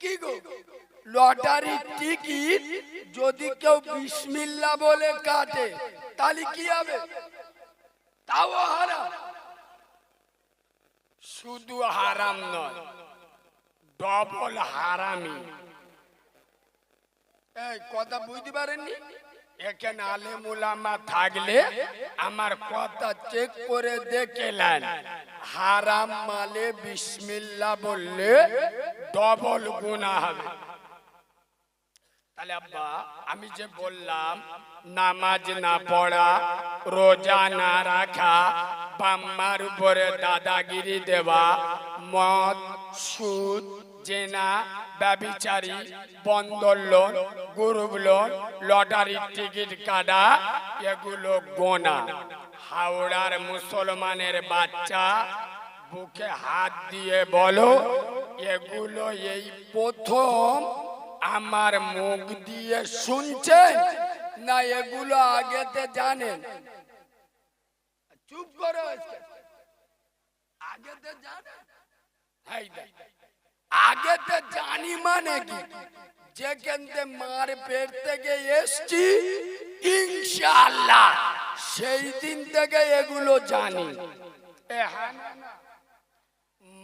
কি গো? Lottery ticket যদি কেউ বিসমিল্লা বলে কাটে তাহলে কি হবে? তাও হারাম। শুধু হারাম নয় ডবল হারামি। এই কথা বুঝতে পারেননি? এখানে আলেমুলামা থাকলে আমার কথা চেক করে দেখেলেন। হারাম মালে বিসমিল্লা বললে ডবল গুণা হবে। তাহলে আব্বা, আমি যে বললাম, নামাজ না পড়া, রোজা না রাখা, বাম্মার উপরে দাদাগিরি দেওয়া, মদ, সুদ জেনা, ব্যবিচারী বন্দর লোন গ্রুপ লোন লটারির টিকিট কাটা, এগুলো গোনা। হাওড়ার মুসলমানের বাচ্চা, বুকে হাত দিয়ে বলো, এগুলো এই প্রথম আমার মুখ দিয়ে শুনছেন? না এগুলো আগেতে জানেন? চুপ করো আগেতে জানেন? এই তো জানি মানে কি যেখান থেকে মার পেট থেকে এসছি ইনশাআল্লাহ সেই দিন থেকে এগুলো জানি।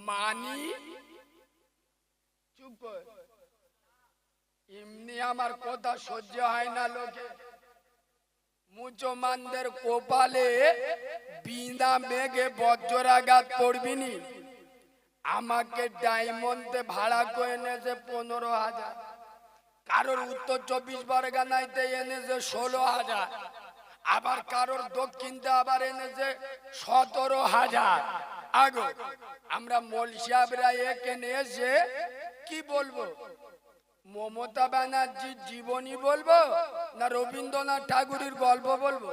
মানি চুপ। এমনি আমার কথা সহ্য হয় না লোকে মুসলমানদের কোপালে বিন্দা মেঘে বজ্রাঘাত পড়বিনি আমাকে ডায়মন্ডে ভাড়া করে এনেছে পনেরো হাজার। কারোর উত্তর চব্বিশ পরগনাইতে এনেছে ষোলো হাজার। আবার কারোর দক্ষিণতে আবার এনেছে সতেরো হাজার। আগো, আমরা মল সাহেবরা এখানে এসে কি বলব? মমতা ব্যানার্জির জীবনী বলব না রবীন্দ্রনাথ ঠাকুরের গল্প বলব?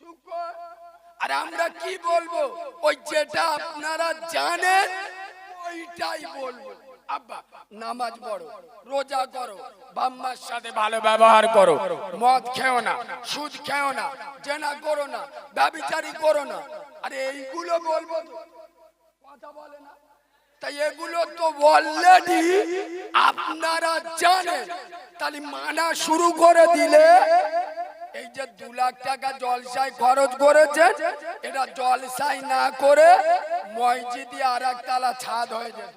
চুপ কর। আর আমরা কি বলব? ওই যেটা আপনারা জানেন, ওইটাই বলব। আব্বা, নামাজ পড়ো, রোজা করো বাম্মার সাথে ভালো ব্যবহার করো। মদ খেও না, সুদ খেও না, জেনা করো না, ব্যবিচারি করো না। আরে এইগুলো বলব কথা বলে না। তাই এগুলো তো অলরেডি আপনারা জানেন। তাহলে মানা শুরু করে দিলে এই যে দু লাখ টাকা জলসায় খরচ করেছে এটা জলসায় না করে মসজিদে আর একতলা ছাদ হয়ে যেত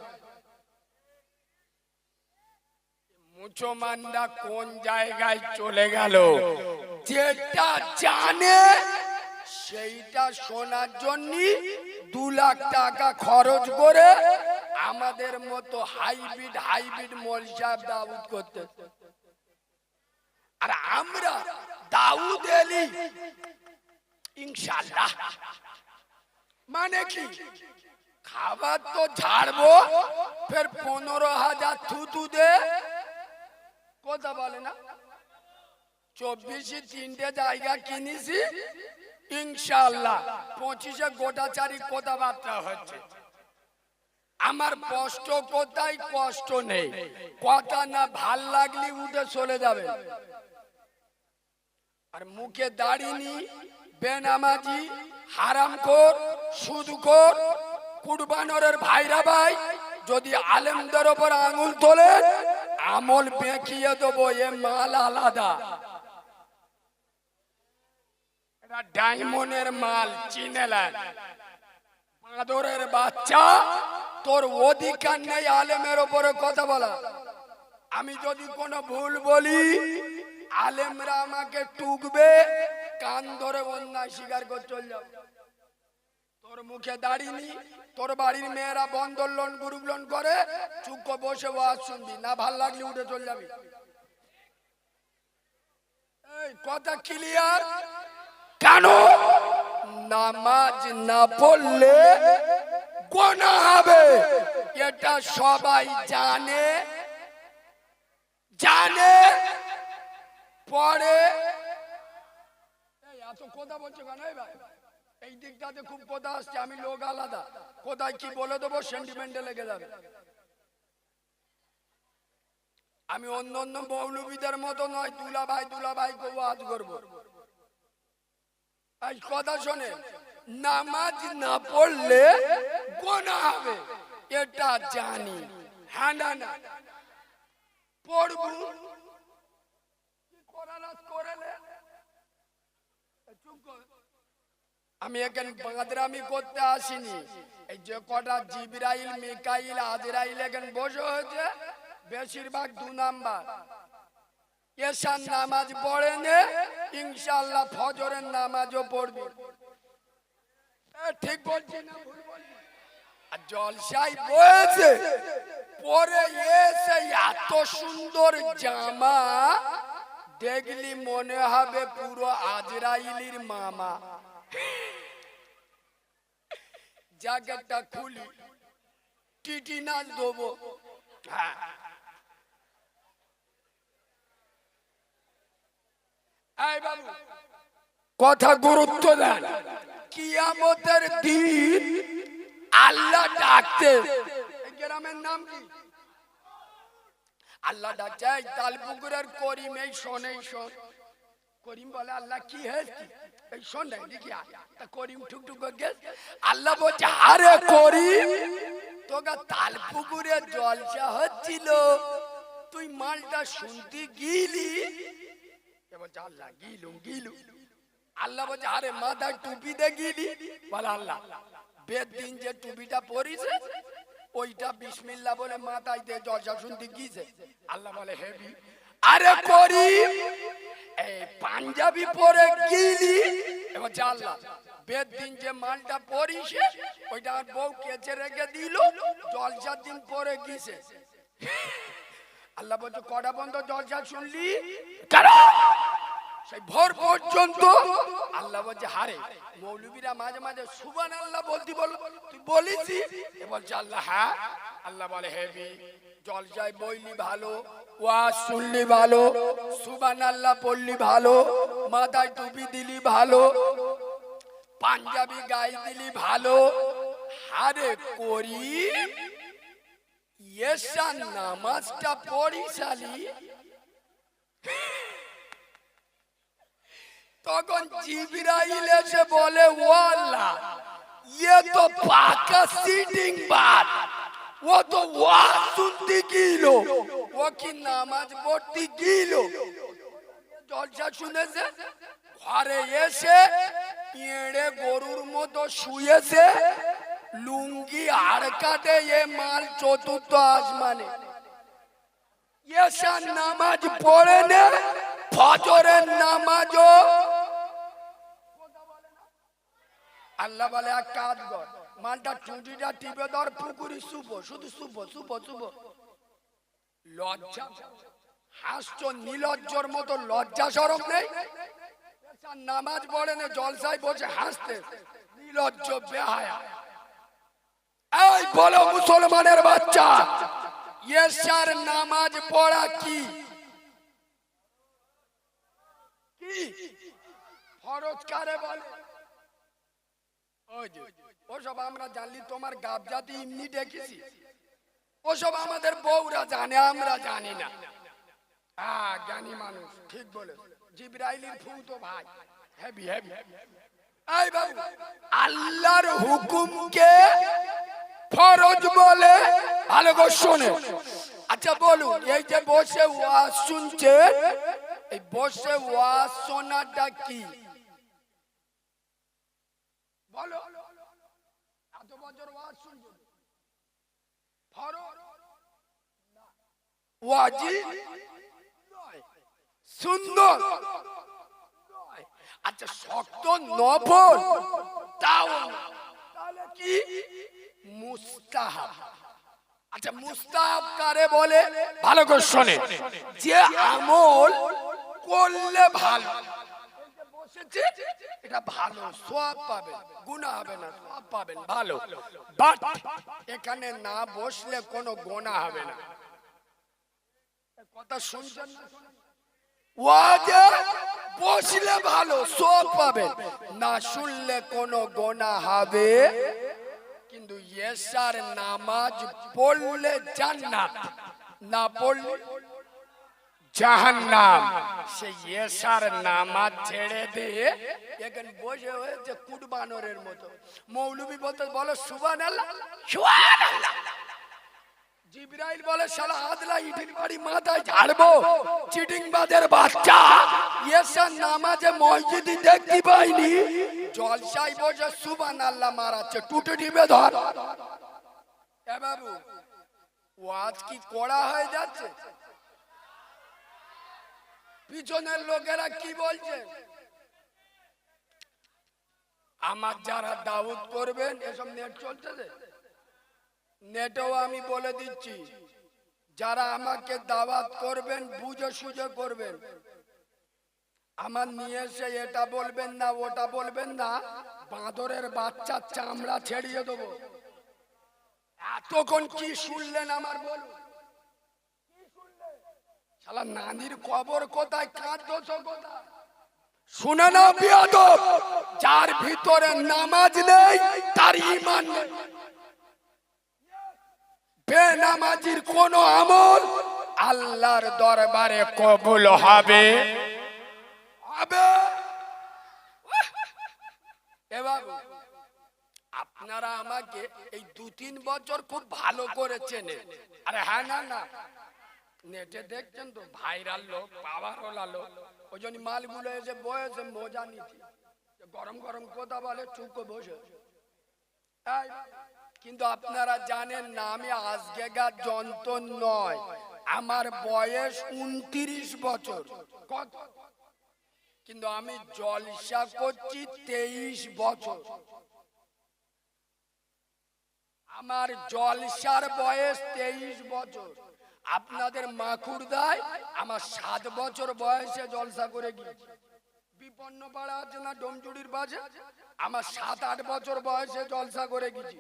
মুসলমানরা কোন জায়গায় চলে গেল? যেটা জানে, সেইটা শোনার জন্য দু লাখ টাকা খরচ করে আমাদের মতো হাইব্রিড হাইব্রিড মলসাব দাউদ করতে আর আমরা দাউদ এলি ইনশাল্লাহ মানে কি? খাবার তো ঝাড়বো, ফের পনেরো হাজার থুতু দে। কথা বলে না? চব্বিশে তিনটে জায়গা কিনেছি ইনশাল্লাহ পঁচিশে গোটা চারি কথাবার্তা হচ্ছে। আমার কষ্ট কোথায়? কষ্ট নেই। কথা না ভালো লাগলে উঠে চলে যাবে। আর মুখে দাড়িনি বেনামাজি, হারামখোর, সুদখোর, কুরবানরের ভাইরা ভাই, যদি আলেমদের ওপর আঙুল তোলে, আমল বেঁকিয়ে দেবো, এ মাল আলাদা। ডায়মন্ডের মাল চিনেলেন বাঁদরের বাচ্চা, তোর অধিকার নেই আলেমের ওপরে কথা বলা। আমি যদি কোনো ভুল বলি আলেমরা আমাকে টুকবে, কান ধরে অন্যায় স্বীকার করে চল যাও। তোর মুখে দাঁড়িনি তোর বাড়ির মেয়েরা বন্ধন লোন, গ্রুপ লোন করে, চুপ বসে ওয়াজ শুনবি, না ভালো লাগলে উঠে চল যাবি। কথা ক্লিয়ার কেন? নামাজ না পড়লে গোনা হবে। এটা সবাই জানে। জানে? পরে এত কথা বলছো কেন? ভাই, এই দিকটাতে খুব কথা আসছে, আমি লোক আলাদা। কোথায় কি বলে দেবো সেন্টিমেন্টে লেগে যাবে। আমি অন্য অন্য মৌলবীদের মতো নয়, দুলা ভাই দুলা ভাই কেউ আজ করব। কথা শোনে, নামাজ না পড়লে গোনা হবে, এটা জানি। হ্যাঁ না না। পড়বু কি করার আজ করেলে? চুপ কর। আমি এখানে বাঁদরামি করতে আসিনি। এই যে কটা জিবরাইল, মিকাইল, আজরাইল এখানে বসে হয়েছে, বেশিরভাগ দু নাম্বার। এসার নামাজ পড়ে নে ইনশাল্লাহ ফজরের নামাজও পড়বি। ঠিক বলছি না, ভুল বলছি? আর জলসাই বয়েছে পরে এসে এত সুন্দর জামা দেখলি মনে হবে পুরো আজরাইলির মামা। জ্যাকেটটা খুলি টিটি নাচ দেবো। হ্যাঁ। কথা গুরুত্ব দেন। কিয়ামতের দিন আল্লাহ ডাকতে। গ্রামের নাম কি? আল্লাহ ডাকছে এই তালপুকুরের করিম, এই শোন এই শোন। করিম বলে, আল্লাহ, কি হয়েছে এই শোন না দেখি। তা করিম ঠুকঠুক গেছে। আল্লাহ বলছে, আরে করিম, তোকে তালপুকুরে জলসা হচ্ছিল। তুই মালটা শুনতে গিলি? বলছে, আল্লাহ, গিলুম গিলু আল্লাহ বলছে, আরে মাথায় টুপি দে গিলি বলে, আল্লাহ, বেদ দিন যে টুপিটা পরিছে ওইটা বিসমিল্লাহ বলে মাথায় দিয়ে জলসা শুনতে গিয়েছে। আল্লাহ বলে হেবি আরে করিম, এই পাঞ্জাবি পরে গিলি? এবার আল্লাহ, বেদ দিন যে মালটা পরিছে, ওইটা আমার বউ কেচে রেখে দিল জলসার দিন পরে গিয়েছে। আল্লাহ বলছে, কটা বন্ধ জলসা শুনলি? কেন সেই ভোর পর্যন্ত আল্লাহ বলছে, হারে, মৌলবীরা মাঝে মাঝে সুবান আল্লাহ বলতি বল, তুই বলিস এ বলছে, আল্লাহ হ্যাঁ। আল্লাহ বলে হেবি জলসায় বইলি ভালো, ওয়াজ শুনলি ভালো সুবান আল্লাহ পড়লি ভালো, মাথায় টুপি দিলি ভালো, পাঞ্জাবি গাই দিলি ভালো। হারে করি ইয়েসান নামাজটা পড়িসালি তখন জিবরাইল এসে বলে ও আল্লাহ ইয়ে তো পাকা সিটিং বাদ। ও তো ওয়াজ শুনতে গিলো। ও কি নামাজ পড়তে গিলো? জলসা শুনেছে, ঘরে এসে পিঁড়ে গরুর মতো শুয়েছে। লুঙ্গি আর কাটে এ মাল চতুর্থ আসমানে। এসা নামাজ পড়ে নে, ফজরের নামাজও আল্লাহ বলে, এক কাজ কর, মালটা টুটিটা টিপে ধর, পুকুরি শুভ শুধু শুভ শুভ শুভ লজ্জা হাসছ নীলজ্জর মতো লজ্জা সরব নেই। নামাজ পড়ে নে, জলসায় বসে হাসতে, নীলজ্জ, বেহায়া। এই বলো মুসলমানের বাচ্চা, এসার নামাজ পড়া কি? কি? ফরজ কারে বলে? ওসব আমরা জানলি, তোমার গাব জাতি এমনি ডেকেছি ওসব আমাদের বউরা জানে, আমরা জানি না। হ্যাঁ জ্ঞানী মানুষ, ঠিক বলে। জিব্রাইলির ফু তো ভাই হেভি হেভি এই বাবু, আল্লাহর হুকুমকে ফরজ বলে, ভালো করে শোনে। আচ্ছা বলুন, এই যে বসে ওয়াজ শুনছে, এই বসে ওয়াজ শোনাটা কি? বলো, এত বছর ওয়াজ শুনছো? সুন্দর। আচ্ছা শক্ত নফল, তাও তাহলে কি? মুস্তাহাব। আচ্ছা মুস্তাহাব কারে বলে? ভালো করে শোনে। যে আমল করলে ভালো। এটা ভালো, সব পাবেন গুণা হবে না, সব পাবেন, ভালো। এখানে না বসলে কোনো গোনা হবে না। কথা শুনছেন বসলে ভালো, সব পাবেন। না শুনলে কোনো গোনা হবে। কিন্তু নামাজ পড়লে জান্নাত। না পড়লে জাহান্নাম। সে ইয়েসার নামাজ ছেড়ে দিয়ে এখানে বসে হয়েছে কুটবানরের মতো। মৌলবি বলতে, বলো সুবান জিব্রাইল বলে, শালা আদলা ইটির বাড়ি মাথায় ঝাড়বো চিটিং বাদের বাচ্চা। ইয়েসার নামাজে মসজিদে দেখতে পাইনি। জলসাই বসে সুবান আল্লাহ মারাচ্ছে, টুটে টিপে ধর। এ বাবু, ওয়াজ কি কড়া হয়ে যাচ্ছে? পিছনের লোকেরা কি বলছে? আমার যারা দাউদ করবেন এসব নেট চলতেছে নেটেও আমি বলে দিচ্ছি, যারা আমাকে দাওয়াত করবেন, বুঝে সুঝে করবেন। আমার নিয়ে এসে এটা বলবেন না, ওটা বলবেন না, বাঁদরের বাচ্চার চামড়া ছেড়িয়ে দেবো। এতক্ষণ কি শুনলেন আমার বলুন? শালা নানির কবর কোথায়? কাঁদছ কোথায়? শুনে না বিয়াদব, যার ভিতরে নামাজ নেই, তার ইমান নেই। বেনামাজির কোন আমল আল্লাহর দরবারে কবুল হবে? হবে। আপনারা আমাকে এই দু তিন বছর খুব ভালো করে চেনে আরে হ্যাঁ না না। নেটে দেখছেন তো, ভাইরাল লোক পাওয়ার ওলা লোক। ওই জন্য মালগুলো এসে বয়েছে, মজা নিচ্ছি গরম গরম কথা বলে, চুপকে বসে। কিন্তু আপনারা জানেন না, আমি আজকে আজকেকার যন্ত্র নয়, আমার বয়স উনত্রিশ বছর। কত? কিন্তু আমি জলসা করছি তেইশ বছর। আমার জলসার বয়স তেইশ বছর। আপনাদের মাখুর দায় আমার সাত বছর বয়সে জলসা করে গিয়েছি। বিপন্ন পাড়া আছে না ডোমচুড়ির বাজে আমার সাত, আট বছর বয়সে জলসা করে গেছি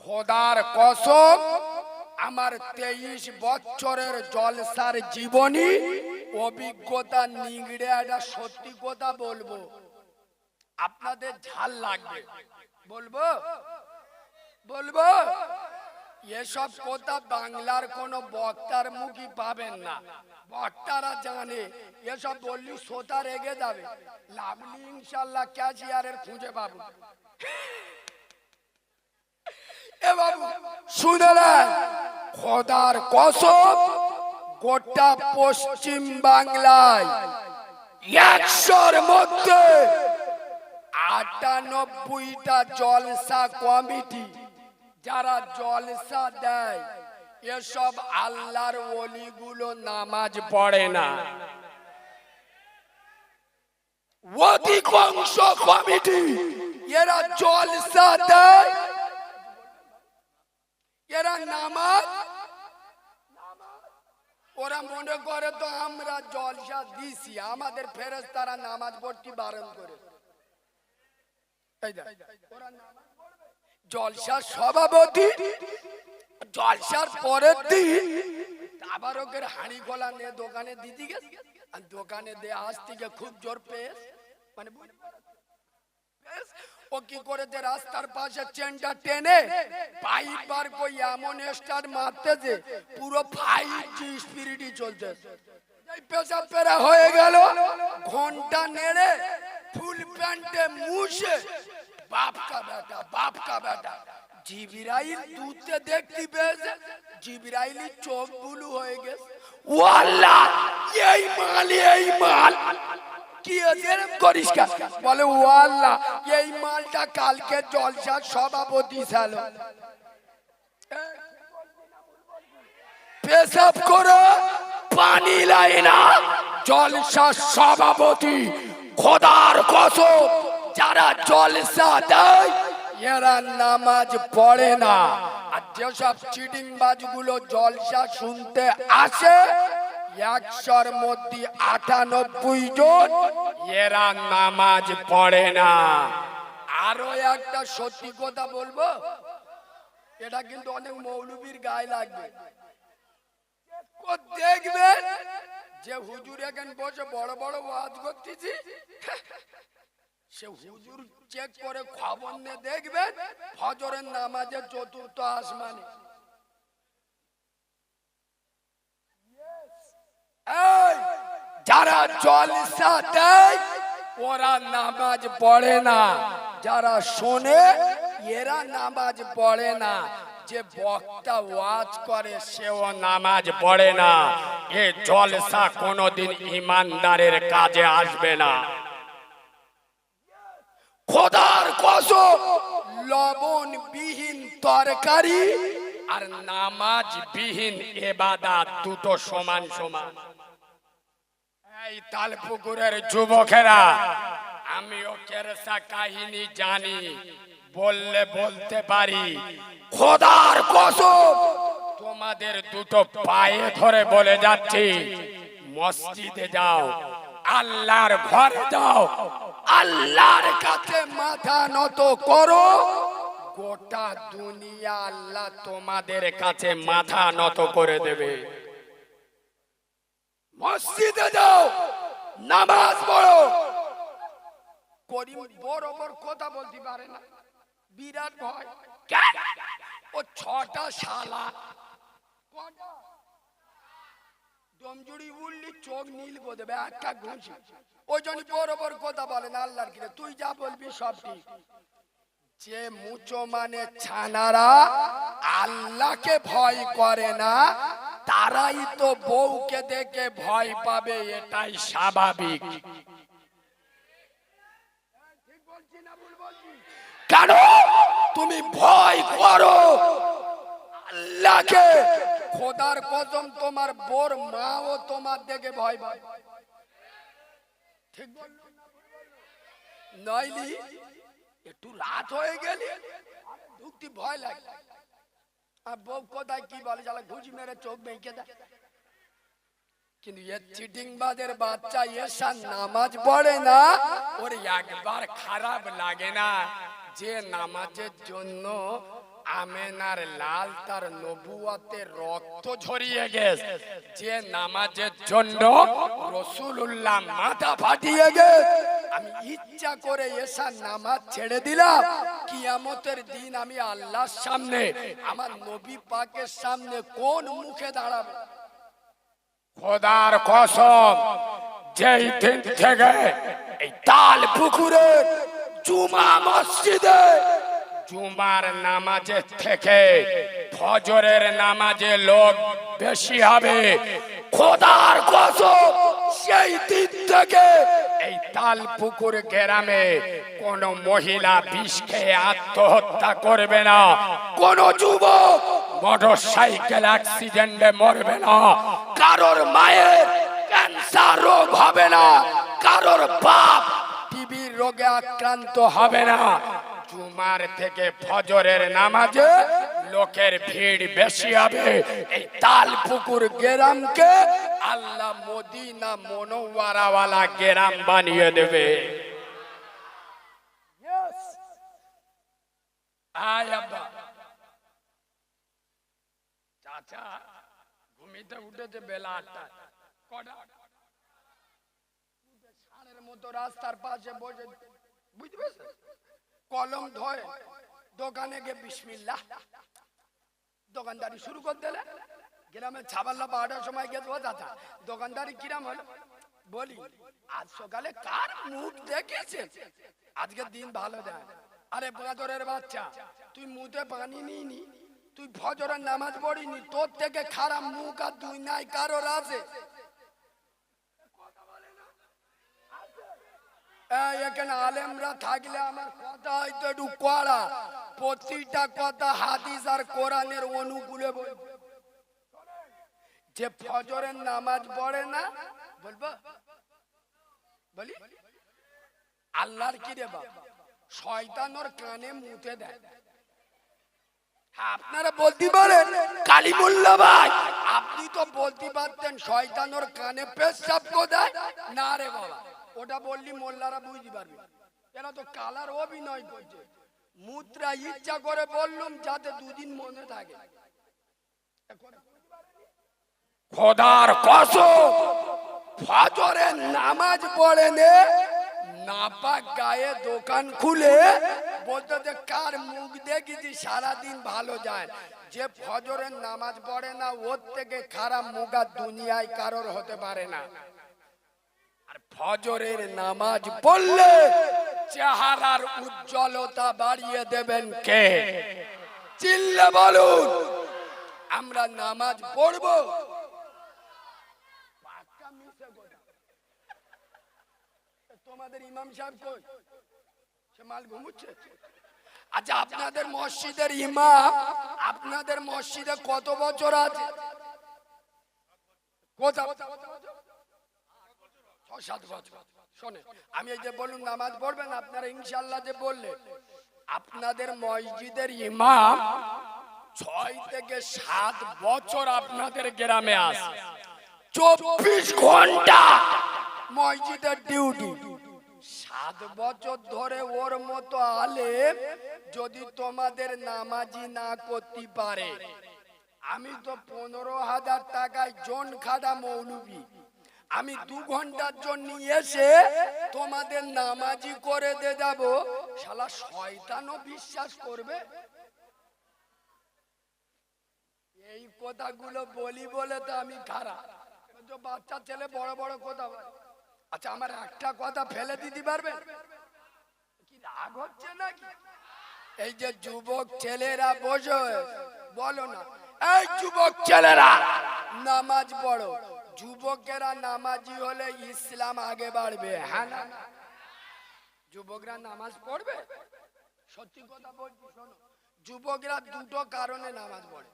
খোদার কসম, আমার তেইশ বছরের জলসার জীবনী, অভিজ্ঞতা নিগড়ে একটা সত্যি কথা বলব। আপনাদের ঝাল লাগবে। বলব? বলব? এসব কথা বাংলার কোন বক্তার মুখই পাবেন না। বক্তারা জানে, এসব বললি শ্রোতা রেগে যাবে। লাভলি ইনশাল্লাহ ক্যাশিয়ারের খুঁজে পাবো। খোদার একশোর মধ্যে আটানব্বইটা জলসা কমিটি যারা জলসা দেয়, এসব আল্লাহর ওলিগুলো নামাজ পড়ে না অধিকাংশ কমিটি, এরা জলসা দেয়, এরা নামাজ, ওরা মনে করে তো আমরা জলসা দিছি, আমাদের ফেরেস্তারা নামাজ পড়তে বারণ করে ওরা নামাজ। জলসার সভাপতি, জলসার পরের দিন আবার ওকে হাঁড়ি গলা নিয়ে দোকানে দিদি গেছে আর দোকানে দে আজ থেকে খুব জোর পেয়েছ মানে? ও কি করেছে রাস্তার পাশে চেনটা টেনে পাইপ বার কই এমন স্টার্ট মারতেছে পুরো ফাইভ জি স্পিরিটই চলতেছে এই পেশাব পেরা হয়ে গেল, ঘণ্টা নেড়ে ফুল প্যান্টে মুছে বাপ কা বেটা, বাপ কা বেটা। জিবিরাইল পেয়েছে জিবিরাইলি চোখ বুলু হয়ে গেছে। ও আল্লাহ, এই মাল এই মাল। কি করিস বলে, ও আল্লাহ, এই মালটা কালকে জলসার সভাপতি ছিল। পেশাব করো, পানি লাই না জলসা সভাপতি, খোদার কসম। যারা জলসা দেয়, এরা নামাজ পড়ে না। আর যেসব চিটিং বাজগুলো জলসা শুনতে আসে, একশোর মধ্যে আটানব্বই জন, এরা নামাজ পড়ে না। আরও একটা সত্যি কথা বলব, এটা কিন্তু অনেক মৌলবীর গায়ে লাগবে। ও দেখবে যে হুজুর এখন বসে বড় বড় ওয়াজ করতেছি। সে হুজুর চেক করে খবর নিয়ে দেখবেন, ফজরের নামাজের চতুর্থ আসমানে। যারা জলসা দেয় ওরা নামাজ পড়ে না। যারা শোনে, এরা নামাজ পড়ে না। যে বক্তা ওয়াজ করে, সেও নামাজ পড়ে না। এ জলসা কোনোদিন ইমানদারের কাজে আসবে না। খোদার কসম। লবণ বিহীন তরকারি আর নামাজ বিহীন এবাদাত দুটো সমান সমান। এই তালপুকুরের যুবকেরা আমিও কেরসা কাহিনী জানি বললে বলতে পারি। খোদার কসম তোমাদের দুটো পায়ে ধরে বলে যাচ্ছি মসজিদে যাও আল্লাহর ঘরে যাও। আল্লাহর কাছে মাথা নত করো। গোটা দুনিয়া আল্লাহ তোমাদের কাছে মাথা নত করে দেবে। মসজিদে যাও, নামাজ পড়ো। করিম বড় বড় কথা বলতে পারে না। বিরাট ভয়। ও ছটা শালা। কটা? ডমজুড়ি উল্লি চোখ নীল করে দেবে একটা ঘুষি। ওই জন্য বড় বড় কথা বলে না আল্লাহর কিরে তুই যা বলবি সব ঠিক। যে মুচো মানে ছানারা আল্লাহকে ভয় করে না তারাই তো বউকে দেখে ভয় পাবে এটাই স্বাভাবিক। কেন? তুমি ভয় করো। আল্লাহকে খোদার কসম, তোমার বোর মাও তোমার দেখে ভয় পায়। ঠিক? নইলি, একটু রাত হয়ে গেলি ঢুকতে ভয় লাগে। আর বউ কোথায় কি বলে যারা ঘুষি মেরে চোখ বেঁকে দেয়। কিন্তু এ চিটিং বাদের বাচ্চা এসা নামাজ পড়ে না, ওর একবার খারাপ লাগে না। যে নামাজের জন্য আমেনার লাল তার নবুয়াতে রক্ত ঝরিয়ে গেছে। যে নামাজের জন্য রসুল্লাহ মাথা ফাটিয়ে গে আমি ইচ্ছা করে এসা নামাজ ছেড়ে দিলাম। কিয়ামতের দিন আমি আল্লাহর সামনে, আমার নবী পাকের সামনে কোন মুখে দাঁড়াবো? খোদার কসম, যেই দিন থেকে এই তাল পুকুরে জুমা মসজিদে জুমার নামাজের থেকে ফজরের নামাজে লোক বেশি হবে। খোদার কসম, সেই দিন থেকে এই তাল পুকুর গ্রামে কোন মহিলা বিষ খেয়ে আত্মহত্যা করবে না, কোন যুবক মোটর সাইকেল অ্যাক্সিডেন্টে মরবে না, কারোর মায়ের ক্যান্সার রোগ হবে না, কারোর বাপ টিবির রোগে আক্রান্ত হবে না জুমার থেকে ফজরের নামাজে লোকের ভিড় বেশি হবে। এই তাল পুকুর গ্রামকে আল্লাহ মদিনা মনোয়ারাওয়ালা গ্রাম বানিয়ে দেবে। চাচা ঘুমিতে উঠেছে বেলা আটটা। কটা? মতো রাস্তার পাশে বসে। বুঝতে পেরেছেন? কলম ধয়ে দোকানে গিয়ে বিসমিল্লাহ। দোকানদারি শুরু করে দিলে গ্রামে ছাবাল্লা বারোটার সময় গেছে ও দাদা দোকানদারি কিরাম হলো? বলি, আজ সকালে কার মুখ দেখেছে? আজকে দিন ভালো দেয়। আরে বাঁদরের বাচ্চা, তুই মুখে পানি নিনি তুই ফজরের নামাজ পড়িনি, তোর থেকে খারাপ মুখ আর দুই নাই, কারোর আছে? এখানে আলেমরা থাকলে আমার কথা হয়তো একটু কড়া। প্রতিটা কথা হাদিস আর কোরআনের অনুকূলে বলব যে ফজরের নামাজ পড়ে না বলব? বলি? আল্লাহর কি রে বাবা শয়তান ওর কানে মুতে দেয়। হ্যাঁ, আপনারা বলতে পারেন কালিমুল্লা ভাই আপনি তো বলতে পারতেন শয়তান ওর কানে পেশাব কোথায়? না রে বাবা। ওটা বললি মোল্লারা বুঝতে পারবে। এরা তো কালার অভিনয় করছে। মুদ্রা ইচ্ছা করে বললুম যাতে দুদিন মনে থাকে। খোদার কসম ফজরে নামাজ পড়ে নে নাপাক গায়ে দোকান খুলে বলতে যে কার মুখ দেখেছি সারাদিন ভালো যায়। যে ফজরের নামাজ পড়ে না, ওর থেকে খারাপ আর দুনিয়ায় কারোর হতে পারে না। ফজরের নামাজ পড়লে চেহারার উজ্জ্বলতা বাড়িয়ে দেবেন কে? চিল্লে বলুন, আমরা নামাজ পড়ব। তোমাদের ইমাম আচ্ছা আপনাদের মসজিদের আপনাদের মসজিদে কত বছর আছে? আমি এই যে বলুন, নামাজ পড়বেন, আপনারা ইনশাল্লাহ যে বললেন আপনাদের মসজিদের ইমাম ছয় থেকে সাত বছর আপনাদের গ্রামে আসে চব্বিশ ঘণ্টা মসজিদের ডিউটি সাত বছর ধরে ওর মতো আলে যদি তোমাদের নামাজি না করতে পারে। আমি তো পনেরো হাজার টাকায় জন খাদা মৌলবি। আমি দু ঘণ্টার জন্য এসে তোমাদের নামাজি করে দে যাব। শালা শয়তানও বিশ্বাস করবে। এই কথাগুলো বলি বলে তো আমি খারাপ বাচ্চা ছেলে বড় বড় কথা বলে। আচ্ছা আমার একটা কথা ফেলে দিতে পারবে? কি রাগ হচ্ছে নাকি? এই যে যুবক ছেলেরা বসে বলো না। এই যুবক ছেলেরা নামাজ পড়ো। যুবকেরা নামাজি হলে ইসলাম আগে বাড়বে হ্যাঁ না? যুবকরা নামাজ পড়বে? সত্যি কথা বলছি, শোনো। যুবকরা দুটো কারণে নামাজ পড়ে।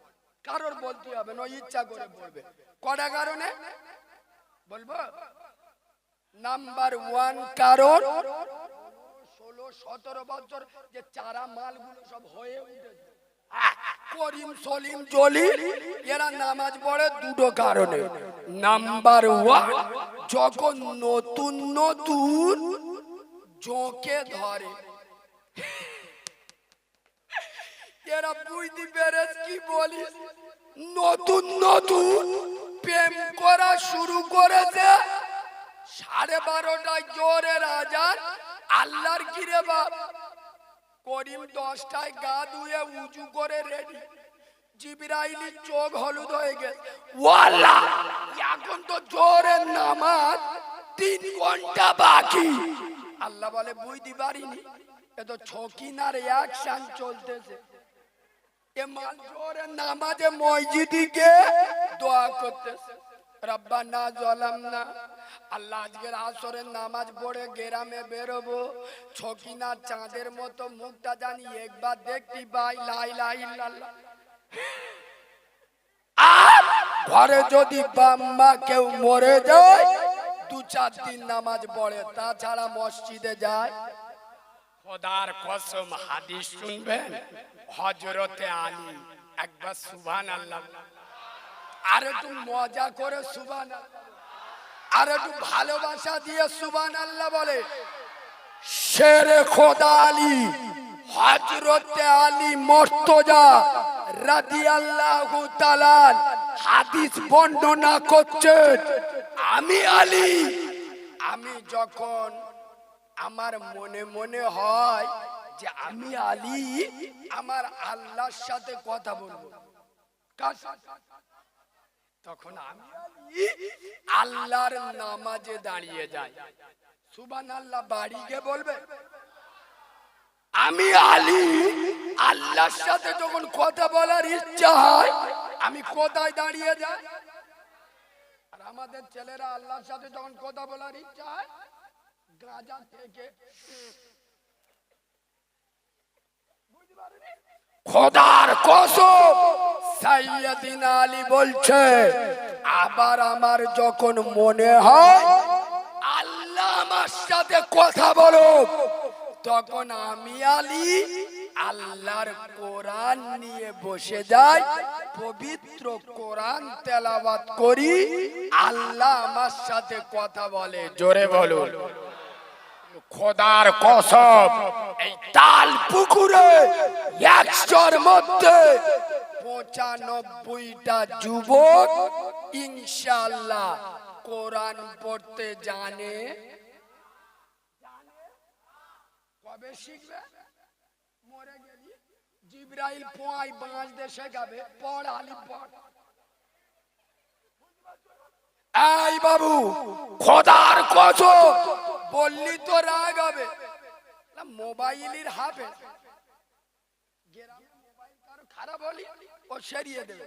কারোর বলতে হবে না ইচ্ছা করে পড়বে। কটা কারণে? বলব? নাম্বার ওয়ান কারণ, ষোলো, সতেরো বছর যে চারা মালগুলো সব হয়ে উঠেছে। করিম, সলিম, জলিল, এরা নামাজ পড়ে দুটো কারণে। নাম্বার ওয়ান, যখন নতুন নতুন জোকে ধরে। এরা বুঝতে পেরেছ কি বলিস নতুন নতুন প্রেম করা শুরু করেছে। সাড়ে বারোটায় জোরে রাজার আল্লাহর কিরে বাপ? করিম দশটায় গা ধুয়ে উঁচু করে রেডি। জিবরাইলি চোখ হলুদ হয়ে ওয়াল্লাহ এখন তো জোরে নামাজ, তিন ঘণ্টা বাকি। আল্লাহ বলে, বুঝতে পারিনি, এ তো ছকিনার অ্যাকশন চলতেছে। এ মাল জোরে নামাজে মসজিদিকে দোয়া করতেছে। রব্বানা জলাম না আল্লাহ আজকের আসরের নামাজ পড়ে গেরামে বেরোবো। ছকিনা চাঁদের মতো মুখটা জানি একবার দেখতে পাই, লাই লাই ঘরে যদি বাম্মা কেউ মরে যায়, দু, চার দিন নামাজ পড়ে, তাছাড়া মসজিদে যায়। খোদার কসম, হাদিস শুনবেন? হজরতে আলী, একবার সুবহান আল্লাহ আর একটু মজা করে সুবান আর একটু ভালোবাসা দিয়ে সুবান আল্লাহ বলে। শেরে খোদা আলী হজরতে আলী মর্তজা রাদি আল্লাহ তালান হাদিস বর্ণনা করছেন, আমি আলী। আমি যখন আমার মনে মনে হয় যে আমি আলী, আমার আল্লাহর সাথে কথা বলব। কার? তখন আমি আল্লাহর নামাজে দাঁড়িয়ে যাই। সুবান আল্লাহ বাড়ি গিয়ে বলবে, আমি আলী, আল্লাহর সাথে যখন কথা বলার ইচ্ছা হয়, আমি কোথায় দাঁড়িয়ে যাই? আর আমাদের ছেলেরা আল্লাহর সাথে যখন কথা বলার ইচ্ছা হয়, গাঁজা থেকে খোদার কসম সাইয়্যিদিন আলী বলছে, আবার আমার যখন মনে হয়, আল্লাহ আমার সাথে কথা বলো, তখন আমি আলী আল্লাহর কোরআন নিয়ে বসে যাই, পবিত্র কোরআন তেলাওয়াত করি, আল্লাহ আমার সাথে কথা বলে। জোরে বলুন। খোদার কসম, এই তাল পুকুরে একশোর মধ্যে পঁচানব্বইটা যুবক ইনশাল্লাহ কোরআন পড়তে জানে। কবে শিখবে? মরে গেলি। জিব্রাইল পোয়াই বাঁশ দিয়ে শেখাবে। পড় আলি পড়। এই বাবু, খোদার কসম, বললি তো রাগ হবে। মোবাইলের হাফে খারাপ হলি ও সেরিয়ে দেবে।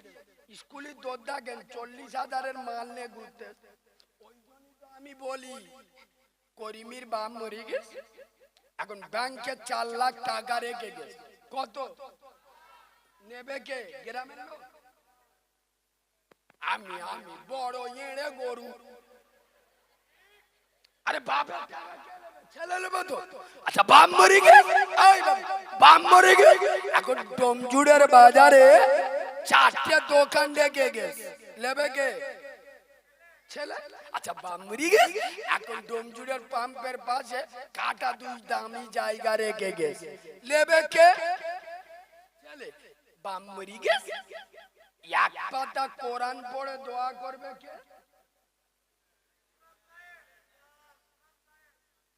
স্কুলে দোদ দেখেন, চল্লিশ হাজারের মাল নিয়ে ঘুরতে। আমি বলি, করিমির বাপ মরে গেছে। এখন ব্যাংকে চার লাখ টাকা রেখে গেছে। কত? নেবে কে? গ্রামের লোক? আমি আমি বড় এড়ে গরু। আরে বাবা ছেলে নেবে তো। আচ্ছা বাম মরে এই বাম মরে গেছে এখন ডমজুড়ের বাজারে চারটে দোকান রেখে গেছে নেবে কে? ছেলে? আচ্ছা বামরি গে এখন ডোমজুড়ের পাম্পের পাশে কাটা দুই দামি জায়গা রেখে গেছে লেবে কে? ছেলে বামরি গে এক পাতা কোরআন পড়ে দোয়া করবে কে?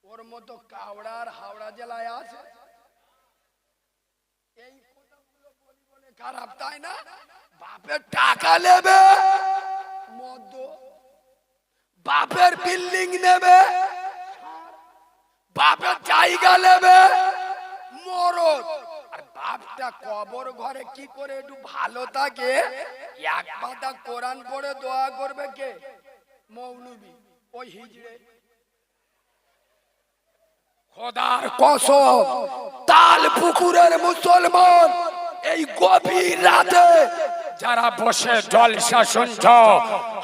ওর মতো কাওড়ার হাওড়া জেলায় আছে? এই খারাপ, তাই না? বাপের টাকা নেবে মদ বাপের বিল্ডিং নেবে, বাপের জায়গা নেবে, মরদ। বাপটা কবর ঘরে কি করে একটু ভালো থাকে? এক পাতা কোরআন পড়ে দোয়া করবে কে? মৌলবি। ওই হিজড়ে। খোদার কসম, তাল পুকুরের মুসলমান এই গভীর রাতে যারা বসে জলসা শুনছ,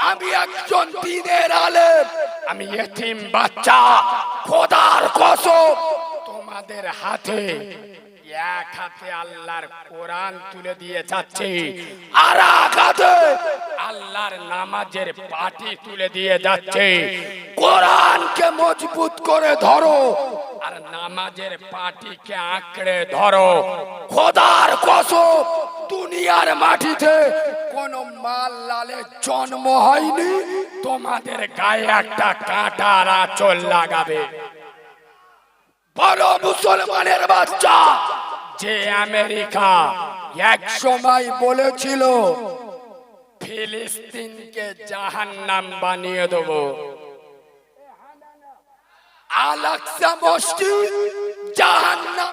আমি একজন দিনের আলেম, আমি এতিম বাচ্চা, খোদার কসম, তোমাদের হাতে এক হাতে আল্লাহর কোরআন তুলে দিয়ে যাচ্ছে। আর আঘাতে আল্লাহর নামাজের পাটি তুলে দিয়ে যাচ্ছে। কোরআনকে মজবুত করে ধরো। আর নামাজের পাটিকে আঁকড়ে ধরো। খোদার কসম দুনিয়ার মাটিতে কোন মাল লালের জন্ম হয়নি। তোমাদের গায়ে একটা কাঁটার আঁচল লাগাবে। বড় মুসলমানের বাচ্চা। যে আমেরিকা এক সময় বলেছিল ফিলিস্তিনকে জাহান্নাম বানিয়ে দেব। আলাক্সা মসজিদ জাহান্নাম